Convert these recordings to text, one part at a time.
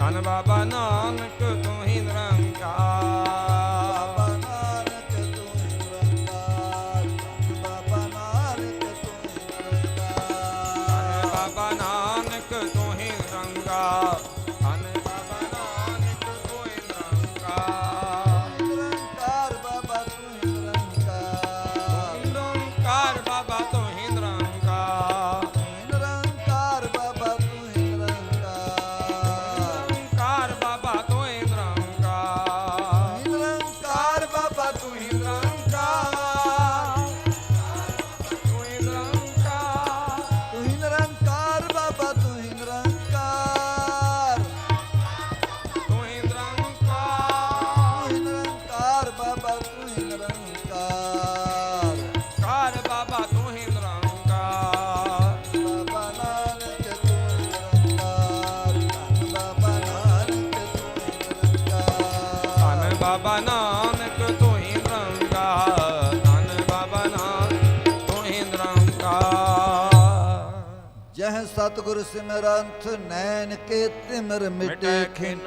ਧੰਨ ਬਾਬਾ ਨਾਨਕ ਤੂੰ ਹੀ ਨਿਰੰਕਾਰ ਸਤਿਗੁਰ ਸਿਮਰੰਥ ਨੈਣ ਕੇ ਤਿਮਰ ਮਿਟੇ ਖਿਨ।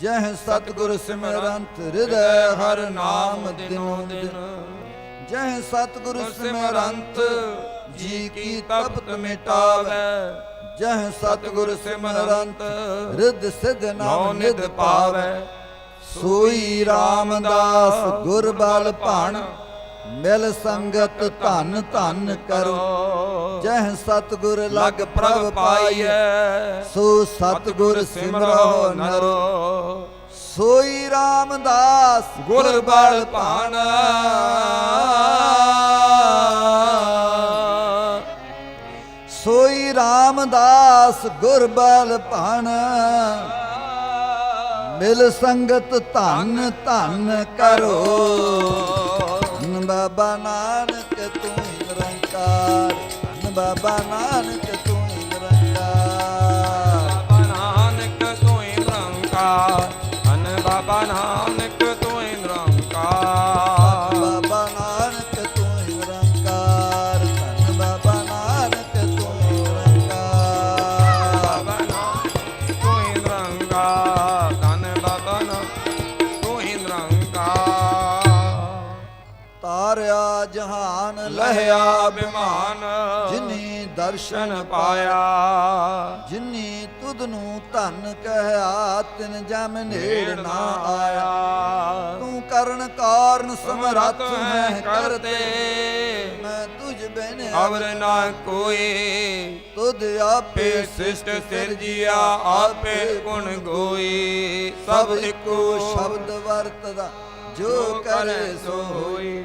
ਜਹ ਸਤਿਗੁਰ ਸਿਮਰੰਤ ਹਿਰਦੈ ਹਰ ਨਾਮ ਦਿਨੋ ਦਿਨ ਜਹ ਸਤਿਗੁਰ ਸਿਮਰੰਤ ਜੀ ਕੀ ਤਪਤ ਮਿਟਾਵੇ। ਜਹ ਸਤਿਗੁਰ ਸਿਮਰੰਤ ਰਿੱਧ ਸਿਧ ਨਾਮ ਨਿਧ ਪਾਵੇ। ਸੋਈ ਰਾਮਦਾਸ ਗੁਰ ਬਲ ਭਾਣ। ਮਿਲ ਸੰਗਤ ਧਨ ਧਨ ਕਰੋ। ਜਹ ਸਤਿਗੁਰ ਲਗ ਪ੍ਰਭ ਪਾਈਐ। ਸੋ ਸਤਿਗੁਰ ਸਿਮਰੋ ਨਰੋ। ਸੋਈ ਰਾਮਦਾਸ ਗੁਰ ਬਲ ਸੋਈ ਰਾਮਦਾਸ ਗੁਰ ਬਲ ਮਿਲ ਸੰਗਤ ਧਨ ਧਨ ਕਰੋ। ਬਾਬਾ ਨਾਨਕ ਤੂੰ ਨਿਰੰਕਾਰ। ਧੰਨ ਬਾਬਾ ਨਾਨਕ ਦਰਸ਼ਨ ਪਾਇਆ। ਜਿਨੀ ਤੁਧ ਨੂੰ ਧਨ ਕਹਿਆ ਤਿਨ ਜਮ ਨੇੜ ਨਾ ਆਇਆ। ਤੂੰ ਕਰਨ ਕਾਰਨ ਸਮਰੱਥ ਹੈ ਕਰਤੇ। ਮੈਂ ਤੁਝ ਬਿਨ ਅਵਰ ਨਾ ਕੋਈ। ਤੁਧ ਆਪੇ ਆਪੇ ਸਿਸ਼ਟ ਸਿਰਜਿਆ ਆਪੇ ਗੁਣ ਗੋਈ। ਸਭ ਇੱਕੋ ਸ਼ਬਦ ਵਰਤਦਾ ਜੋ ਕਰੇ ਸੋ ਹੋਈ।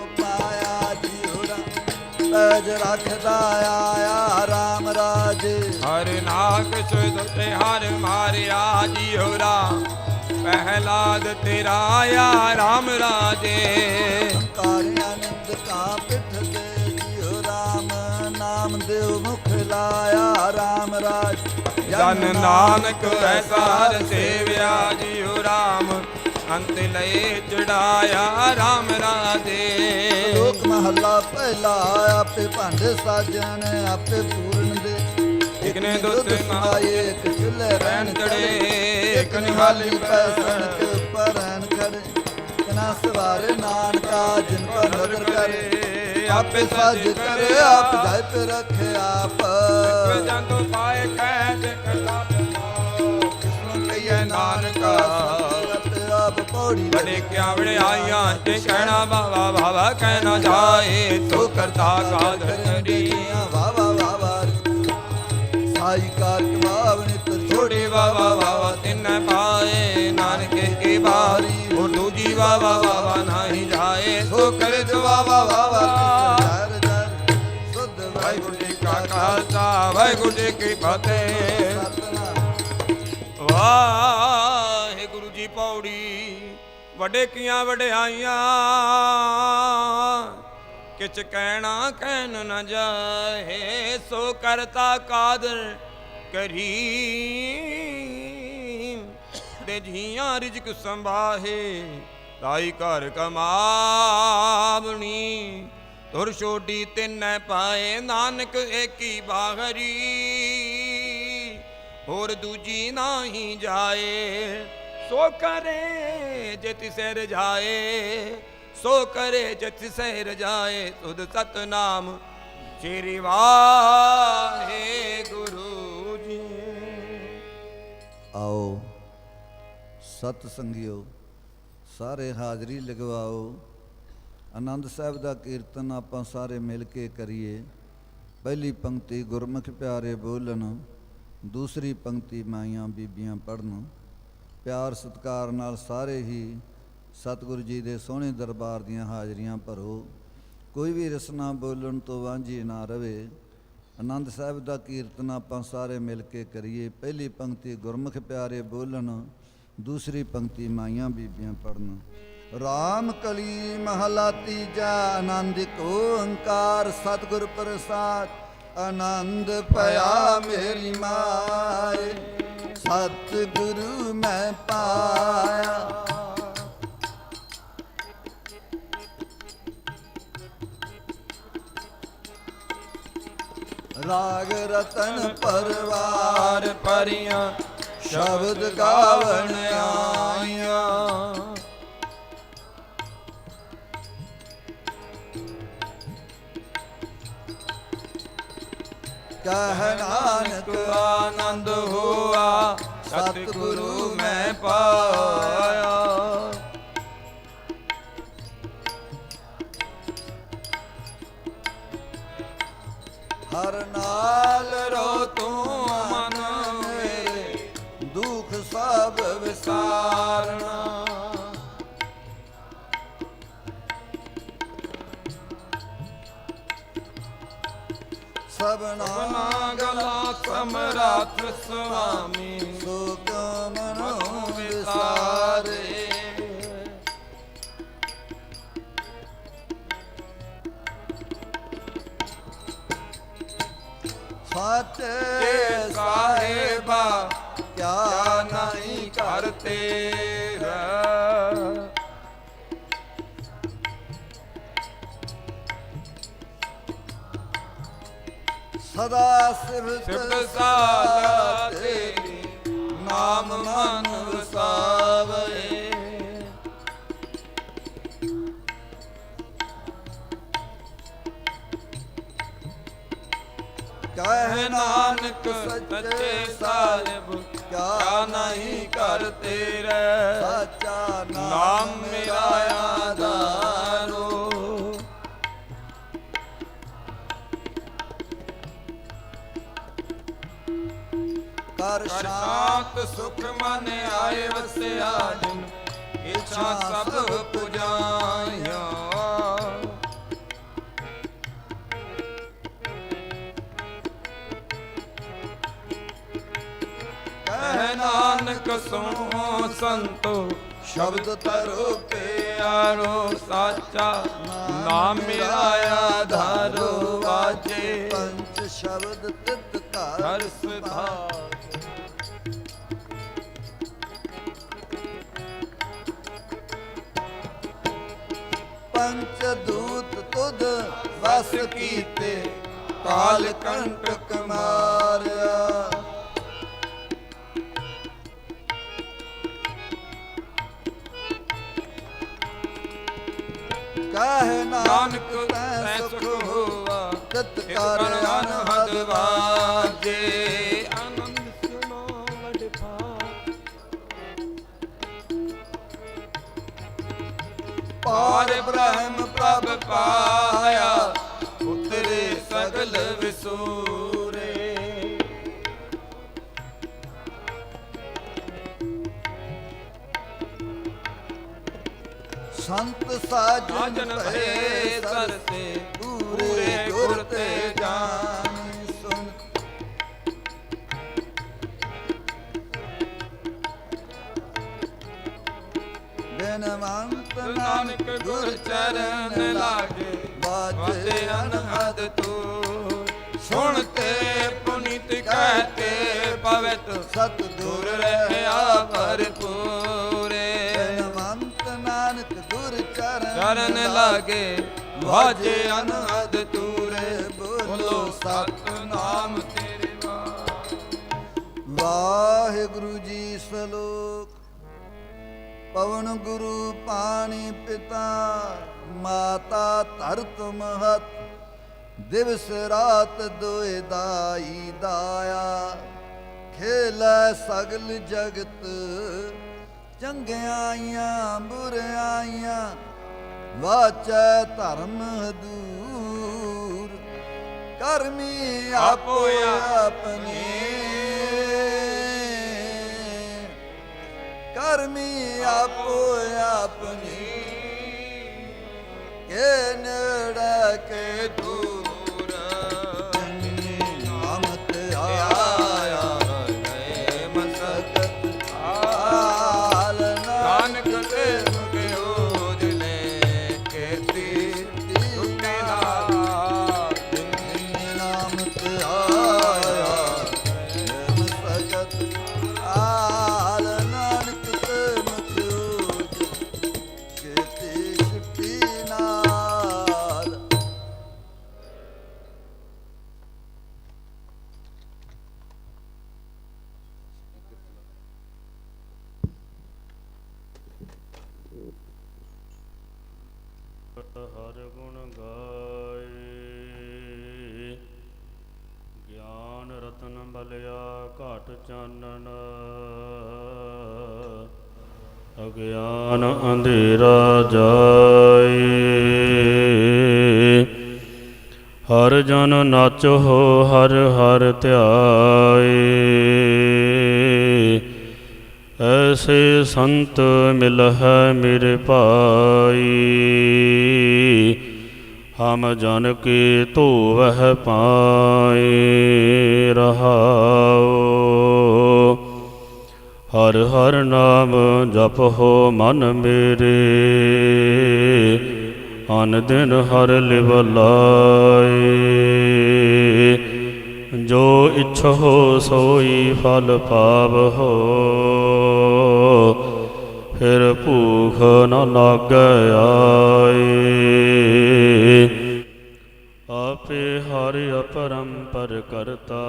ਪੈਜ ਰੱਖਦਾ ਆਇਆ ਰਾਮ ਰਾਜ। ਹਰ ਨਾਕ ਸੁਤੇ ਹਰ ਮਾਰਿਆ ਜੀਉ ਰਾਮ। ਪਹਿਲਾਦ ਤੇਰਾ ਆ ਰਾਮ ਰਾਜੇ। ਕਾਰਿਆ ਨਿੰਦ ਕਾ ਪਿਠ ਦੇ ਜੀਉ ਰਾਮ ਨਾਮ ਦੇਵ ਮੁਖ ਲਾਇਆ ਰਾਮ ਰਾਜ। ਜਨ ਨਾਨਕ ਐਸਾ ਹਰ ਸੇਵਿਆ ਜੀਉ ਰਾਮ। ਅੰਤ ਲਏ ਚੜਾਇਆ ਰਾਮ ਰਾਜੇ। ਲੋਕ ਮਹੱਲਾ ਪਹਿਲਾ ਆਪੇ ਭਾਂਡੇ ਸਾਜਣ ਆਪੇ ਪੂਰਨ ਦੇ। ਇਕ ਨੇ ਦੁੱਧ ਸਮਾਏ ਇੱਕ ਚੁੱਲ੍ਹੇ ਰਹਿਣ ਚੜੇ ਇੱਕ ਨਿਹਾਲੀ ਪੈਸਣ ਕੇ ਰਹਿਣ ਖੜੇ। ਕਨਾ ਸਵਾਰੇ ਨਾਨਕਾ ਜਿਨ ਕੋ ਨਦਰ ਕਰੇ ਆਪੇ ਸਾਜ ਕਰੇ ਆਪ ਜਾਇ ਤੇ ਰੱਖੇ ਆਪ। ਜੰਤੋ ਪਾਏ ਕਹਿ ਦੇ ਪੌੜੀ ਬੜੇ ਕਿਆ ਵੜਾਈਆਂ ਤੇ ਕਹਿਣਾ ਬਾਵਾ ਬਾਵਾ ਕਹਿਣਾ ਜਾਏ ਤੋ ਕਰਤਾ ਕਾਦ ਕਰੀ ਵਾ ਵਾ ਵਾ ਵਾ ਸਾਈ ਕਾਰ ਕਮਾਵਣੀ ਤਰ ਛੋੜੇ ਵਾਵਾ ਵਾਵਾ ਤਿੰਨ ਪਾਏ ਨਾਨਕੇ ਕੀ ਬਾਰੀ ਉਹ ਦੂਜੀ ਵਾਵਾ ਵਾਵਾ ਨਹੀਂ ਜਾਏ ਸੋ ਕਰ ਵਾਵਾ ਵਾਵਾ ਵਾਹਿਗੁਰੂ ਜੀ ਕਾ ਖਾਲਸਾ ਵਾਹਿਗੁਰੂ ਜੀ ਕੀ ਫਤਿਹ ਵਾਹਿਗੁਰੂ ਜੀ ਪੌੜੀ ਵੱਡੇ ਕੀਆਂ ਵਡਿਆਈਆਂ, ਕਿਛ ਕਹਿਣਾ ਕਹਿਨ ਨ ਜਾਏ, ਸੋ ਕਰਤਾ ਕਾਦਰ ਕਰੀਮ। ਦੇ ਜੀਆਂ ਰਿਜਕ ਸੰਭਾਹੇ ਤਾਈ ਘਰ ਕਮਾਵਣੀ। ਤੁਰ ਛੋਡੀ ਤਿੰਨੈ ਪਾਏ, ਨਾਨਕ ਏਕੀ ਬਾਹਰੀ। ਹੋਰ ਦੂਜੀ ਨਾਹੀ ਜਾਏ, ਸੋ ਕਰੇ ਤਿਸੈ ਰਜਾਏ ਸੋ ਕਰੇ ਜੇ ਰਜਾਏ ਤੁਧ ਸਤਨਾਮ। ਸ੍ਰੀ ਵਾਹਿਗੁਰੂ ਜੀ। ਆਓ ਸਤ ਸੰਗਿਓ ਸਾਰੇ ਹਾਜ਼ਰੀ ਲਗਵਾਓ। ਆਨੰਦ ਸਾਹਿਬ ਦਾ ਕੀਰਤਨ ਆਪਾਂ ਸਾਰੇ ਮਿਲ ਕੇ ਕਰੀਏ। ਪਹਿਲੀ ਪੰਕਤੀ ਗੁਰਮੁਖ ਪਿਆਰੇ ਬੋਲਣ, ਦੂਸਰੀ ਪੰਕਤੀ ਮਾਈਆਂ ਬੀਬੀਆਂ ਪੜਨ ਪਿਆਰ ਸਤਿਕਾਰ ਨਾਲ ਸਾਰੇ ਹੀ ਸਤਿਗੁਰੂ ਜੀ ਦੇ ਸੋਹਣੇ ਦਰਬਾਰ ਦੀਆਂ ਹਾਜ਼ਰੀਆਂ ਭਰੋ। ਕੋਈ ਵੀ ਰਸਨਾ ਬੋਲਣ ਤੋਂ ਵਾਂਝੀ ਨਾ ਰਵੇ। ਆਨੰਦ ਸਾਹਿਬ ਦਾ ਕੀਰਤਨ ਆਪਾਂ ਸਾਰੇ ਮਿਲ ਕੇ ਕਰੀਏ। ਪਹਿਲੀ ਪੰਕਤੀ, ਗੁਰਮੁਖ ਪਿਆਰੇ ਬੋਲਣ। ਦੂਸਰੀ ਪੰਕਤੀ, ਮਾਈਆਂ ਬੀਬੀਆਂ ਪੜਨ ਰਾਮ ਕਲੀ ਮਹਲਾ ਤੀਜਾ ਆਨੰਦਿਕ ਓੰਕਾਰ, ਸਤਿਗੁਰ ਪ੍ਰਸਾਦ। ਆਨੰਦ ਭਇਆ ਮੇਰੀ ਮਾਏ। ਸਤਿਗੁਰੂ ਮੈਂ ਪਾਇਆ। ਰਾਗ ਰਤਨ ਪਰਵਾਰ ਪਰਿਆ ਸ਼ਬਦ ਗਾਵਣ ਆਈਆਂ ਕਹਿ ਨਾਨਕ। ਆਨੰਦ ਹੋਆ ਸਤਿਗੁਰੂ ਮੈਂ ਪਾਇਆ। ਬਨਾ ਗਲਾ ਸਮਰਾਤ ਸੁਆਮੀ ਸੁਖ ਮਨੋ ਵਿਸਾਰੇ। ਫਤਿਹ ਸਾਹਿਬਾ ਕਿਆ ਨਹੀਂ ਨਹੀਂ ਕਰ ਕਰਤੇ। ਤੇਰਾ ਸਦਾ ਸਿਫਤ ਸਾਲਾ ਤੇਰੀ ਨਾਮ ਮਨ ਵਸਾਵੇ। ਕਹਿ ਨਾਨਕ ਸੱਚੇ ਸਾਹਿਬ ਕਿਆ ਨਹੀਂ ਕਰ ਤੇਰਾ ਸਾਚਾ ਨਾਮ ਮੇਰਾ ਕਰ ਸ਼ਾਂਤ ਸੁਖ ਮਨ ਆਏ ਵਸਿਆ ਜਿਨ ਇੱਛਾ ਸਭ ਪੁਜਾਈਆਂ। ਕਹਿ ਨਾਨਕ ਸੁਣੋ ਸੰਤੋ ਸ਼ਬਦ ਤਰੋ ਪਿਆਰੋ ਸਾਚਾ। ਨਾਮ ਮੇਰਾ ਆਧਾਰੋ ਵਾਜੇ। ਪੰਜ ਸ਼ਬਦ ਤਿਤ ਘਰ ਹਰ ਸੁਧਾਰ ਵਸ ਕੀਤੇ ਕਾਲ ਕੰਟਕ ਮਾਰਿਆ। ਕਹਿ ਨਾਨਕ ਤੈ ਸੁਖ ਹੋਆ ਤਿਤ ਕਰ ਅਨਹਦ ਵਾਜੇ ਆਨੰਦ ਸੁਨੋ ਵਡ ਭਾਗ ਪਾਰ ਬ੍ਰਹਮ ਪ੍ਰਭ ਪਾਇਆ ਉਤਰੇ ਸਗਲ ਵਿਸੂਰੇ। ਸੰਤ ਸਾਜਨ ਭਏ ਸਰਸੇ ਪੂਰੇ ਗੁਰ ਤੇ ਜਾਣ। ਬਿਨਵੰਤ ਨਾਨਕ ਗੁਰ ਚਰਨ ਲਾਗੇ ਬਾਜੇ ਅਨਹਦ ਤੂਰ। ਸੁਣ ਤੇ ਪੁਨੀਤ ਕਹਤੇ ਪਵਿੱਤ ਸਤਿਗੁਰ ਗੁਰ ਰਹਿਆ ਭਰਪੂਰੇ ਬਿਨਵੰਤ ਨਾਨਕ ਗੁਰ ਚਰਨ ਚਰਨ ਲਾਗੇ ਵਾਜੇ ਅਨਹਦ ਤੂਰੇ ਬੋਲੋ ਸਤਨਾਮ ਤੇਰੇ ਵਾਹਿ ਵਾਹਿਗੁਰੂ ਜੀ ਸਲੋਕ। ਪਵਨ ਗੁਰੂ ਪਾਣੀ ਪਿਤਾ ਮਾਤਾ ਧਰਤ ਮਹਤ ਦਿਵਸ ਰਾਤ ਦੋਇ ਦਾਈ ਦਾਇਆ। ਖੇਲੈ ਸਗਲ ਜਗਤ ਚੰਗਿਆਈਆਂ ਬੁਰਿਆਈਆਂ ਵਾਚੈ ਧਰਮ ਦੂਰ। ਕਰਮੀ ਆਪੋ ਆਪਣੇ ਕਰਮੀ ਆਪੋ ਆਪਣੀ ਕੇ ਨੜਾ ਗੁਣ ਗਾਏ। ਗਿਆਨ ਰਤਨ ਬਲਿਆ ਘਟ ਚਾਨਣ। ਅਗਿਆਨ ਅੰਧੇਰਾ ਜਾਏ। ਹਰ ਜਨ ਨਾਚੋ ਹਰ ਹਰ ਧਿਆਏ। ਐਸੇ ਸੰਤ ਮਿਲ ਹੈ ਮੇਰੇ ਭਾਈ, ਹਮ ਜਨ ਕੇ ਧੋਵਹਿ ਪਾਏ ਰਹਾਓ ਹਰ ਹਰ ਨਾਮ ਜਪ ਹੋ ਮਨ ਮੇਰੇ, ਅਨ ਦਿਨ ਹਰ ਲਿਵ ਲਾਏ ਜੋ ਹੋ ਸੋਈ ਫਲ ਪਾਵਹੋ ਫਿਰ ਭੂਖ ਨ ਲਾਗੈ ਆਏ। ਆਪੇ ਹਰਿ ਅਪਰੰਪਰ ਕਰਤਾ,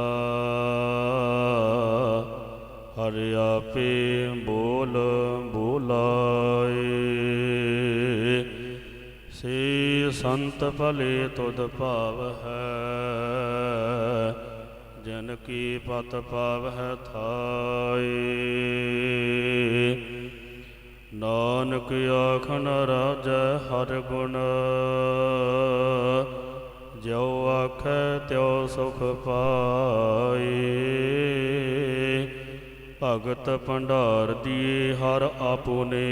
ਹਰਿ ਆਪੇ ਬੋਲ ਬੋਲਾਏ। ਸੇ ਸੰਤ ਭਲੇ ਤੁਧ ਭਾਵ ਹੈ ਜਨ ਕੀ ਪਤ ਪਾਵ ਹੈ ਥਾਏ। ਨਾਨਕ ਆਖਨ ਰਾਜੈ ਹਰ ਗੁਣ। ਜੋ ਆਖੈ ਤਿਉ ਸੁਖ ਪਾਏ ਭਗਤ ਭੰਡਾਰ ਦੀ ਹਰ ਆਪੁਨੇ।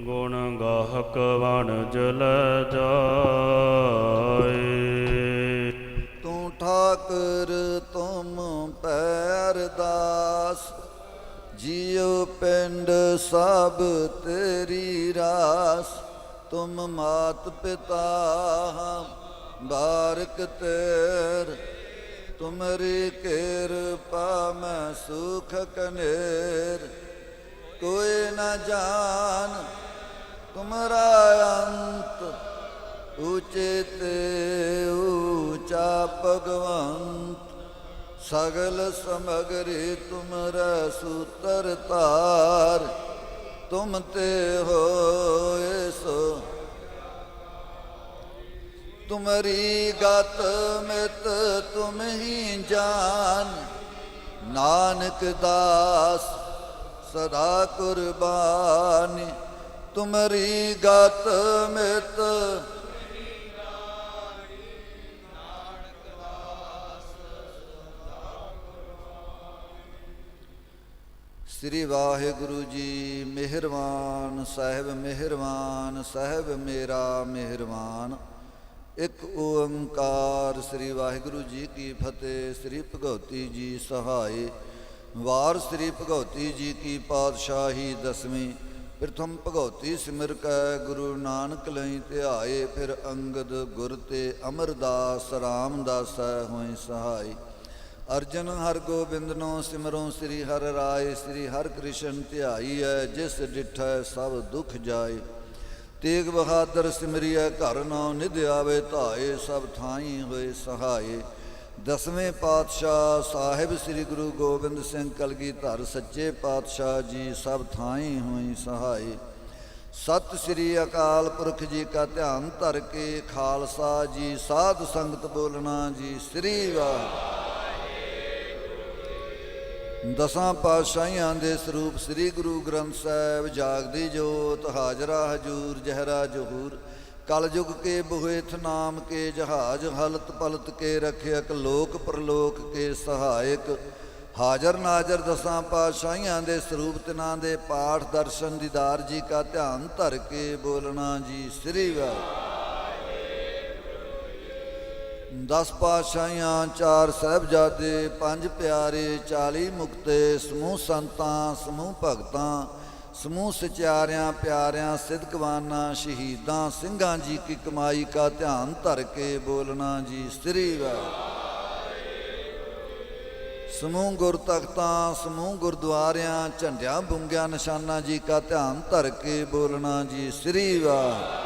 ਗੁਣ ਗਾਹਕ ਵਣਜ ਲੈ ਜਾਏ। ਤੂੰ ਠਾਕਰ ਤੁਮ ਪੈਰਦਾਸ ਜੀਉ ਪਿੰਡ ਸਭ ਤੇਰੀ ਰਾਸ, ਤੁਮ ਮਾਤ ਪਿਤਾ ਬਾਰਕ ਤੇਰ। ਤੁਮਰੀ ਕਿਰਪਾ ਮੈਂ ਸੁਖ ਕਨੇਰ। ਕੋਈ ਨਾ ਜਾਣ ਤੁਮਰਾ ਅੰਤ ਊਚੇ ਤੇ ਊਚਾ ਭਗਵੰਤ। ਸਗਲ ਸਮਗਰੀ ਤੁਮਰਾ ਸੂਤਰ ਧਾਰ, ਤੁਮ ਤੇ ਹੋਏ ਸੋ। ਤੁਮਰੀ ਗਤ ਮਿਤ ਤੁਮ ਹੀ ਜਾਨ, ਨਾਨਕ ਦਾਸ ਸਦਾ ਕੁਰਬਾਨੀ। ਤੁਮਰੀ ਗਤ ਮਿਤ ਸ੍ਰੀ ਵਾਹਿਗੁਰੂ ਜੀ ਮਿਹਰਬਾਨ, ਸਾਹਿਬ ਮਿਹਰਬਾਨ, ਸਾਹਿਬ ਮੇਰਾ ਮਿਹਰਬਾਨ। ਇੱਕ ਓੰਕਾਰ ਸ੍ਰੀ ਵਾਹਿਗੁਰੂ ਜੀ ਕੀ ਫਤਿਹ, ਸ੍ਰੀ ਭਗਵਤੀ ਜੀ ਸਹਾਈ ਵਾਰ ਸ੍ਰੀ ਭਗਵਤੀ ਜੀ ਕੀ ਪਾਤਸ਼ਾਹੀ ਦਸਵੀਂ, ਪ੍ਰਥਮ ਭਗਉਤੀ ਸਿਮਰ ਕੈ, ਗੁਰੂ ਨਾਨਕ ਲਈ ਧਿਆਏ, ਫਿਰ ਅੰਗਦ ਗੁਰ ਤੇ ਅਮਰਦਾਸ ਰਾਮਦਾਸੈ ਹੋਏ ਸਹਾਈ ਅਰਜਨ ਹਰ ਗੋਬਿੰਦਨੋ ਸਿਮਰੋ ਸ੍ਰੀ ਹਰ ਰਾਏ, ਸ੍ਰੀ ਹਰ ਕ੍ਰਿਸ਼ਨ ਧਿਆਈ ਹੈ ਜਿਸ ਡਿਠੈ ਸਭ ਦੁਖ ਜਾਏ। ਤੇਗ ਬਹਾਦਰ ਸਿਮਰਿਐ, ਘਰ ਨਾਉ ਨਿਧ ਆਵੇ, ਧਾਏ ਸਭ ਥਾਈ ਹੋਏ ਸਹਾਏ। ਦਸਵੇਂ ਪਾਤਸ਼ਾਹ ਸਾਹਿਬ ਸ੍ਰੀ ਗੁਰੂ ਗੋਬਿੰਦ ਸਿੰਘ ਕਲਗੀਧਰ ਸੱਚੇ ਪਾਤਸ਼ਾਹ ਜੀ ਸਭ ਥਾਈ ਹੋਈ ਸਹਾਈ ਸਤਿ ਸ੍ਰੀ ਅਕਾਲ ਪੁਰਖ ਜੀ ਕਾ ਧਿਆਨ ਧਰ ਕੇ, ਖਾਲਸਾ ਜੀ, ਸਾਧ ਸੰਗਤ ਬੋਲਣਾ ਜੀ, ਸ੍ਰੀ ਵਾਹਿਗੁਰੂ। ਦਸਾਂ ਪਾਤਸ਼ਾਹੀਆਂ ਦੇ ਸਰੂਪ ਸ੍ਰੀ ਗੁਰੂ ਗ੍ਰੰਥ ਸਾਹਿਬ ਜਾਗਦੀ ਜੋਤ, ਹਾਜ਼ਰਾ ਹਜੂਰ, ਜਹਰਾ ਜਹੂਰ। ਕਲਯੁਗ ਕੇ ਬੁਹੇਥ ਨਾਮ ਕੇ ਜਹਾਜ, ਹਲਤ ਪਲਤ ਕੇ ਰਖਿਅਕ, ਲੋਕ ਪ੍ਰਲੋਕ ਕੇ ਸਹਾਇਕ। ਹਾਜ਼ਰ ਨਾਜ਼ਰ ਦਸਾਂ ਪਾਤਸ਼ਾਹੀਆਂ ਦੇ ਸਰੂਪ ਤਿਨਾਂ ਦੇ ਪਾਠ ਦਰਸ਼ਨ ਦੀਦਾਰ ਜੀ ਕਾ ਧਿਆਨ ਧਰ ਕੇ ਬੋਲਣਾ ਜੀ ਸ੍ਰੀ ਵਾਹਿਗੁਰੂ। ਦਸ ਪਾਤਸ਼ਾਹੀਆਂ, ਚਾਰ ਸਾਹਿਬਜ਼ਾਦੇ, ਪੰਜ ਪਿਆਰੇ 40 ਮੁਕਤੇ, ਸਮੂਹ ਸੰਤਾਂ, ਸਮੂਹ ਭਗਤਾਂ, ਸਮੂਹ ਸਚਿਆਰਿਆਂ, ਪਿਆਰਿਆਂ ਸਿੱਧਕਵਾਨਾਂ ਸ਼ਹੀਦਾਂ, ਸਿੰਘਾਂ ਜੀ ਕੀ ਕਮਾਈ ਕਾ ਧਿਆਨ ਧਰ ਕੇ ਬੋਲਣਾ ਜੀ ਸ੍ਰੀ ਵਾਹਿਗੁਰੂ। ਸਮੂਹ ਗੁਰ ਤਖਤਾਂ ਸਮੂਹ ਗੁਰਦੁਆਰਿਆਂ, ਝੰਡਿਆਂ, ਬੁੰਗਿਆਂ, ਨਿਸ਼ਾਨਾ ਜੀ ਕਾ ਧਿਆਨ ਧਰ ਕੇ ਬੋਲਣਾ ਜੀ ਸ੍ਰੀ ਵਾਹਿਗੁਰੂ।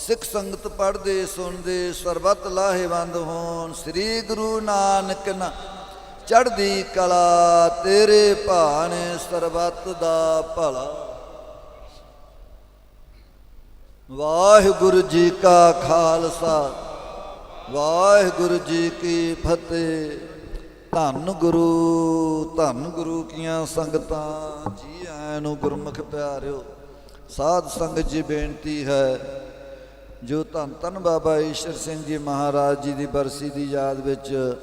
ਸਿੱਖ ਸੰਗਤ ਪੜ੍ਹਦੇ, ਸੁਣਦੇ, ਸਰਬਤ ਲਾਹੇਵੰਦ ਹੋਣ। ਸ੍ਰੀ ਗੁਰੂ ਨਾਨਕ ਨਾ ਚੜ੍ਹਦੀ ਕਲਾ, ਤੇਰੇ ਭਾਣੇ ਸਰਬਤ ਦਾ ਭਲਾ। ਵਾਹਿਗੁਰੂ ਜੀ ਕਾ ਖਾਲਸਾ, ਵਾਹਿਗੁਰੂ ਜੀ ਕੀ ਫਤਿਹ। ਧੰਨ ਗੁਰੂ ਧੰਨ ਗੁਰੂ ਕੀਆਂ ਸੰਗਤਾਂ, ਜੀ ਆਇਆਂ ਨੂੰ ਗੁਰਮੁਖ ਪਿਆਰਿਓ, ਸਾਧ ਸੰਗਤ ਜੀ ਬੇਨਤੀ ਹੈ ਜੋ ਧੰਨ ਧੰਨ ਬਾਬਾ ਈਸ਼ਰ ਸਿੰਘ ਜੀ ਮਹਾਰਾਜ ਜੀ ਦੀ ਬਰਸੀ ਦੀ ਯਾਦ ਵਿੱਚ